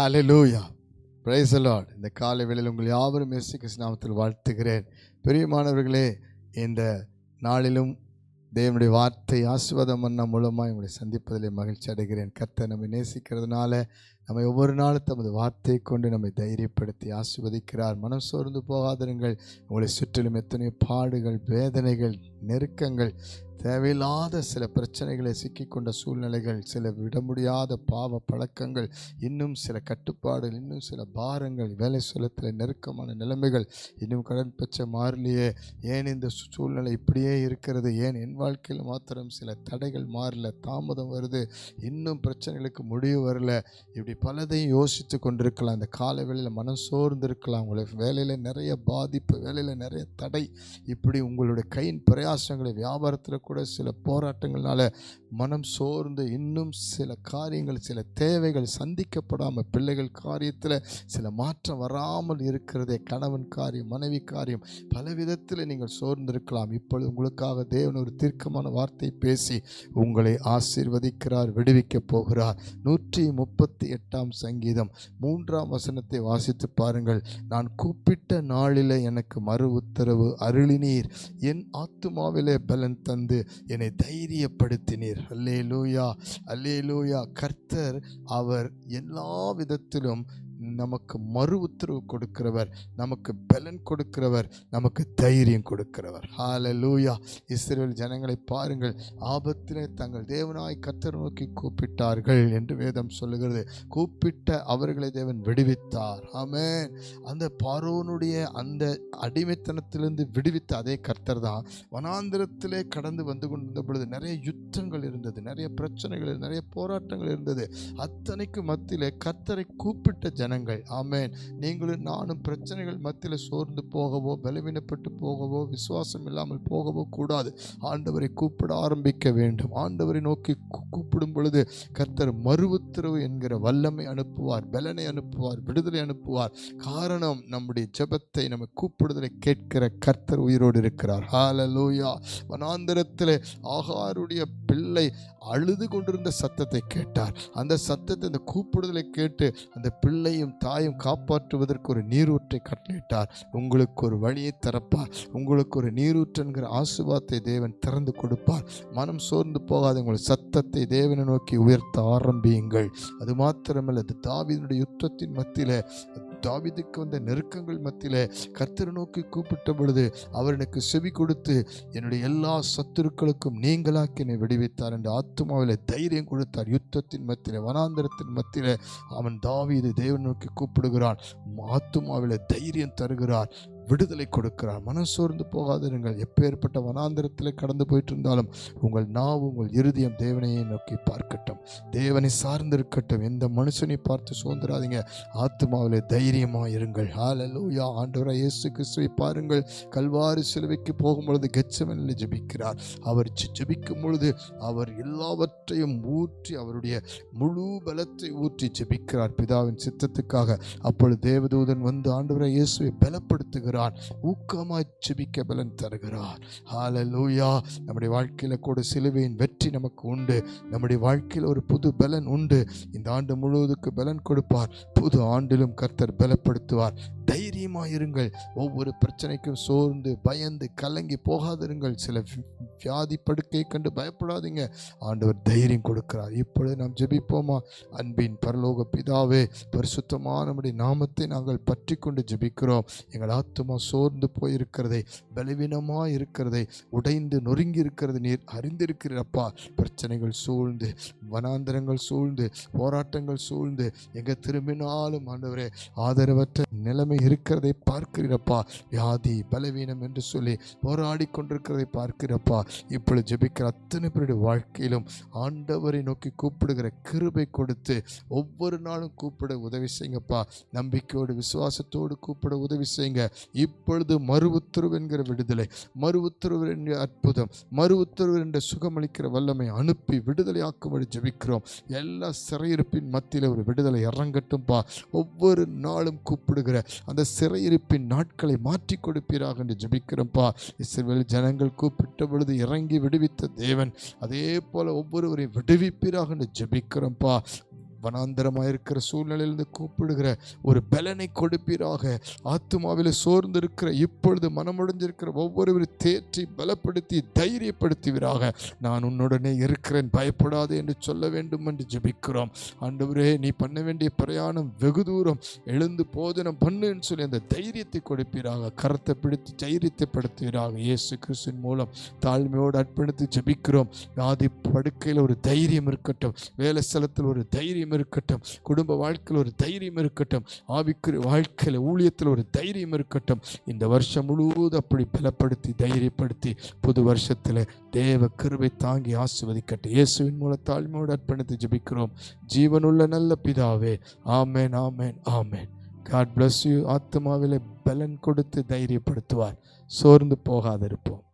Hallelujah price the இந்த காலை வேளையில் உங்கள் யாவரும் இயேசு கிருஷ்ணாமத்தில் வாழ்த்துகிறேன். பெரியமானவர்களே இந்த நாளிலும் தேவனுடைய வார்த்தை ஆசிர்வாதம் மன்னா மூலமாக உங்களை சந்திப்பதிலே மகிழ்ச்சி அடைகிறேன். கத்தை நம்ம நேசிக்கிறதுனால நம்மை ஒவ்வொரு நாளும் தமது வார்த்தையை கொண்டு நம்மை தைரியப்படுத்தி ஆசிர்வதிக்கிறார். மனம் சோர்ந்து போகாதிருங்கள். உங்களை சுற்றிலும் எத்தனையோ பாடுகள் வேதனைகள் நெருக்கங்கள் தேவையில்லாத சில பிரச்சனைகளை சிக்கிக்கொண்ட சூழ்நிலைகள் சில விட முடியாத பாவ பழக்கங்கள் இன்னும் சில கட்டுப்பாடுகள் இன்னும் சில பாரங்கள் வேலை சுலத்தில் நெருக்கமான நிலைமைகள் இன்னும் கடன் பச்சை மாறலையே ஏன் இந்த சூழ்நிலை இப்படியே இருக்கிறது? ஏன் என் வாழ்க்கையில் மாத்திரம் சில தடைகள் மாறல தாமதம் வருது இன்னும் பிரச்சனைகளுக்கு முடிவு வரல? இப்படி பலதையும் யோசித்து கொண்டிருக்கலாம். இந்த கால வேளையில் மனம் சோர்ந்து இருக்கலாம் உங்களுக்கு வேலையில் நிறைய பாதிப்பு வேலையில் நிறைய தடை. இப்படி உங்களுடைய கையின் பிரயாசங்களை வியாபாரத்தில் கூட சில போராட்டங்கள்னால மனம் சோர்ந்து இன்னும் சில காரியங்கள் சில தேவைகள் சந்திக்கப்படாமல் பிள்ளைகள் காரியத்தில் சில மாற்றம் வராமல் இருக்கிறதே கணவன் காரியம் மனைவி காரியம் பல விதத்தில் நீங்கள் சோர்ந்திருக்கலாம். இப்பொழுது உங்களுக்காக தேவன் ஒரு தீர்க்கமான வார்த்தை பேசி உங்களை ஆசீர்வதிக்கிறார் விடுவிக்கப் போகிறார். நூற்றி முப்பத்தி எட்டாம் சங்கீதம் மூன்றாம் வசனத்தை வாசித்து பாருங்கள். நான் கூப்பிட்ட நாளில் எனக்கு மறு உத்தரவு அருளினீர். என் ஆத்துமாவிலே பலன் தந்து என்னை தைரியப்படுத்தினீர். அல்லே லூயா அல்லே லூயா கர்த்தர் அவர் எல்லா விதத்திலும் நமக்கு மறு உத்தரவு கொடுக்கிறவர் நமக்கு பலன் கொடுக்கிறவர் நமக்கு தைரியம் கொடுக்கிறவர். ஆல லூயா இஸ்ரேல் ஜனங்களை பாருங்கள். ஆபத்திலே தங்கள் தேவனாய் கர்த்தர் நோக்கி கூப்பிட்டார்கள் என்று வேதம் சொல்லுகிறது. கூப்பிட்ட அவர்களை தேவன் விடுவித்தார். ஆமேன் அந்த பார்வோனுடைய அந்த அடிமைத்தனத்திலிருந்து விடுவித்த அதே கர்த்தர் தான் வனாந்திரத்திலே கடந்து வந்து கொண்டிருந்த பொழுது நிறைய யுத்தங்கள் இருந்தது நிறைய பிரச்சனைகள் நிறைய போராட்டங்கள் இருந்தது. அத்தனைக்கு மத்தியிலே கர்த்தரை கூப்பிட்ட ஜனங்கள் ஆமேன். நீங்களும் நானும் பிரச்சனைகள் மத்தியில் சோர்ந்து போகவோ பலவீனப்பட்டு போகவோ விசுவாசம் இல்லாமல் போகவோ கூடாது. ஆண்டவரை கூப்பிட ஆரம்பிக்க வேண்டும். ஆண்டவரை நோக்கி கூப்பிடும் பொழுது கர்த்தர் மறு உத்தரவு என்கிற வல்லமை அனுப்புவார் பலனை அனுப்புவார் விடுதலை அனுப்புவார். காரணம் நம்முடைய ஜெபத்தை நம்ம கூப்பிடுதலை கேட்கிற கர்த்தர் உயிரோடு இருக்கிறார். ஹாலலூயா வனாந்திரத்தில் ஆகாருடைய பிள்ளை அழுது கொண்டிருந்த சத்தத்தை கேட்டார். அந்த சத்தத்தை அந்த கூப்பிடுதலை கேட்டு அந்த பிள்ளையும் தாயும் காப்பாற்றுவதற்கு ஒரு நீரூற்றை கட்டளையிட்டார். உங்களுக்கு ஒரு வழியை திறப்பார் உங்களுக்கு ஒரு நீரூற்றுங்கிற ஆசுவாத்தை தேவன் திறந்து கொடுப்பார். மனம் சோர்ந்து போகாத உங்கள் சத்தத்தை தேவனை நோக்கி உயர்த்த ஆரம்பியுங்கள். அது மாத்திரமல்ல அது தாவீதினுடைய யுத்தத்தின் மத்தியில் தாவீதுக்கு வந்த நெருக்கங்கள் மத்தியில் கர்த்தரை நோக்கி கூப்பிட்ட பொழுது அவர் எனக்கு செவி கொடுத்து என்னுடைய எல்லா சத்துருக்களுக்கும் நீங்களாக்கி என்னை விடுவித்தார் என்று ஆத்மாவில் தைரியம் கொடுத்தார். யுத்தத்தின் மத்தியில் வனாந்தரத்தின் மத்தியில் அவன் தாவீது தேவன் நோக்கி கூப்பிடுகிறான். ஆத்மாவில் தைரியம் தருகிறார். விடுதலை கொடுக்கிறார் மனம் சோர்ந்து போகாதிருங்கள் எப்பேற்பட்ட வனாந்திரத்தில் கடந்து போயிட்டு இருந்தாலும் உங்கள் நாவு உங்கள் இருதயம் தேவனையை நோக்கி பார்க்கட்டும். தேவனை சார்ந்திருக்கட்டும். எந்த மனுஷனை பார்த்து சோர்ந்துராதீங்க. ஆத்மாவிலே தைரியமாக இருங்கள். ஹாலலூயா ஆண்டவரா இயேசு கிறிஸ்துவை பாருங்கள். கல்வாரி சிலுவைக்கு போகும்பொழுது கெச்சமனில் ஜெபிக்கிறார். அவர் ஜபிக்கும் பொழுது அவர் எல்லாவற்றையும் ஊற்றி அவருடைய முழு பலத்தை ஊற்றி ஜெபிக்கிறார். பிதாவின் சித்தத்துக்காக அப்பொழுது தேவதூதன் வந்து ஆண்டவரை இயேசுவை பலப்படுத்துகிறார். ஊக்கமாய் ஜெபிக்க பலன் தருகிறார். ஹாலலூயா நம்முடைய வாழ்க்கையில் கூட சிலுவையின் வெற்றி நமக்கு உண்டு. நம்முடைய வாழ்க்கையில் ஒரு புது பலன் உண்டு. இந்த ஆண்டு முழுவதுக்கு பலன் கொடுப்பார். புது ஆண்டிலும் கர்த்தர் பலப்படுத்துவார். தைரியமாயிருங்கள் ஒவ்வொரு பிரச்சனைக்கும் சோர்ந்து பயந்து கலங்கி போகாதிருங்கள். சில வியாதி படுக்கை கண்டு பயப்படாதீங்க. ஆண்டவர் தைரியம் கொடுக்கிறார். இப்பொழுது நாம் ஜெபிப்போமா? அன்பின் பரலோக பிதாவே பரிசுத்தமான நம்முடைய நாமத்தை நாங்கள் பற்றி கொண்டு ஜெபிக்கிறோம். எங்கள் ஆத்துமா சோர்ந்து போயிருக்கிறதை பலவீனமாக இருக்கிறதை உடைந்து நொறுங்கி இருக்கிறது நீர் அறிந்திருக்கிறப்பா பிரச்சனைகள் சூழ்ந்து வனாந்தரங்கள் சூழ்ந்து போராட்டங்கள் சூழ்ந்து எங்கே திரும்பினாலும் ஆண்டவரே ஆதரவற்ற நிலைமை இருக்கிறதை பார்க்கிறப்பா வியாதி பலவீனம் என்று சொல்லி போராடி கொண்டிருக்கிறதை பார்க்கிறப்பா இப்பொழுது ஜெபிக்கிற அத்தனை பேருடைய வாழ்க்கையிலும் ஆண்டவரை நோக்கி கூப்பிடுகிற கிருபை கொடுத்து ஒவ்வொரு நாளும் கூப்பிட உதவி செய்யுங்கப்பா. நம்பிக்கையோடு விசுவாசத்தோடு கூப்பிட உதவி செய்யுங்க. இப்பொழுது மறு உத்தரவு என்கிற விடுதலை மறு உத்தரவு என்ற அற்புதம் மறு உத்தரவு என்ற சுகமளிக்கிற வல்லமை அனுப்பி விடுதலை ஆக்கும்படி ஜெபிக்கிறோம். எல்லா சிறையிருப்பின் மத்தியில் ஒரு விடுதலை இறங்கட்டும்பா. ஒவ்வொரு நாளும் கூப்பிடுகிற அந்த சிறையிருப்பின் நாட்களை மாற்றி கொடுப்பீராக என்று ஜெபிக்கிறோம்ப்பா இஸ்ரேல் ஜனங்கள் கூப்பிட்ட பொழுது இறங்கி விடுவித்த தேவன் அதே போல ஒவ்வொருவரையும் விடுவிப்பீராக என்று ஜெபிக்கிறோம்ப்பா வனாந்தரமாக இருக்கிற சூழ்நிலையிலிருந்து கூப்பிடுகிற ஒரு பலனை கொடுப்பீராக. ஆத்துமாவில் சோர்ந்திருக்கிற இப்பொழுது மனமுடைஞ்சிருக்கிற ஒவ்வொருவரும் தேற்றி பலப்படுத்தி தைரியப்படுத்துவீராக. நான் உன்னுடனே இருக்கிறேன் பயப்படாதே என்று சொல்ல வேண்டும் என்று ஜெபிக்கிறோம். ஆண்டவரே நீ பண்ண வேண்டிய பிரயாணம் வெகு தூரம். எழுந்து போதனம் பண்ணுன்னு சொல்லி அந்த தைரியத்தை கொடுப்பீராக. கரத்தை பிடித்து தைரியத்தை இயேசு கிறிஸ்தின் மூலம் தாழ்மையோடு அர்ப்பணித்து ஜெபிக்கிறோம். வியாதி படுக்கையில் ஒரு தைரியம் இருக்கட்டும். வேலை ஸ்தலத்தில் ஒரு தைரியம் இருக்கட்டும். குடும்ப வாழ்க்கையில் ஒரு தைரியம் இருக்கட்டும். ஆவிக்குரிய வாழ்க்கையில் ஊழியத்தில் ஒரு தைரியம் இருக்கட்டும். இந்த வருஷம் முழுவதும் அப்படி பலப்படுத்தி தைரியப்படுத்தி புது வருஷத்தில் தேவ கிருவை தாங்கி ஆசிர்வதிக்கட்டும். இயேசுவின் மூலம் தாழ்மையோடு அர்ப்பணித்து ஜபிக்கிறோம். ஜீவனுள்ள நல்ல பிதாவே ஆமேன் ஆமேன் ஆமேன். காட் பிளஸ் யூ ஆத்மாவிலே பலன் கொடுத்து தைரியப்படுத்துவார். சோர்ந்து போகாதிருப்போம்.